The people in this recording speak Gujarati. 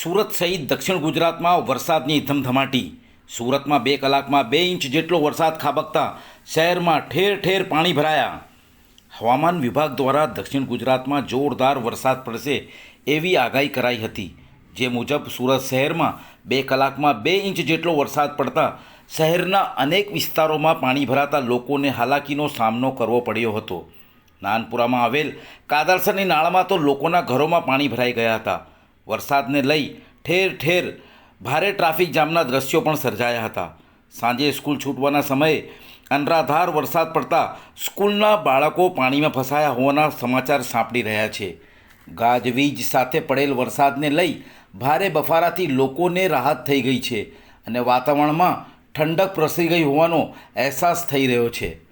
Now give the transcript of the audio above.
સુરત સહિત દક્ષિણ ગુજરાતમાં વરસાદની ધમધમાટી. સુરતમાં બે કલાકમાં બે ઇંચ જેટલો વરસાદ ખાબકતા શહેરમાં ઠેર ઠેર પાણી ભરાયા. હવામાન વિભાગ દ્વારા દક્ષિણ ગુજરાતમાં જોરદાર વરસાદ પડશે એવી આગાહી કરાઈ હતી. જે મુજબ સુરત શહેરમાં બે કલાકમાં બે ઇંચ જેટલો વરસાદ પડતા શહેરના અનેક વિસ્તારોમાં પાણી ભરાતા લોકોને હાલાકીનો સામનો કરવો પડ્યો હતો. નાનપુરામાં આવેલ કાદરસરની નાળામાં તો લોકોના ઘરોમાં પાણી ભરાઈ ગયા હતા. વરસાદને લઈ ઠેર ઠેર ભારે ટ્રાફિક જામના દ્રશ્યો પણ સર્જાયા હતા. સાંજે સ્કૂલ છૂટવાના સમયે અનરાધાર વરસાદ પડતા સ્કૂલના બાળકો પાણીમાં ફસાયા હોવાના સમાચાર સાંપડી રહ્યા છે. ગાજવીજ સાથે પડેલ વરસાદને લઈ ભારે બફારાથી લોકોને રાહત થઈ ગઈ છે અને વાતાવરણમાં ઠંડક પ્રસરી ગઈ હોવાનો અહેસાસ થઈ રહ્યો છે.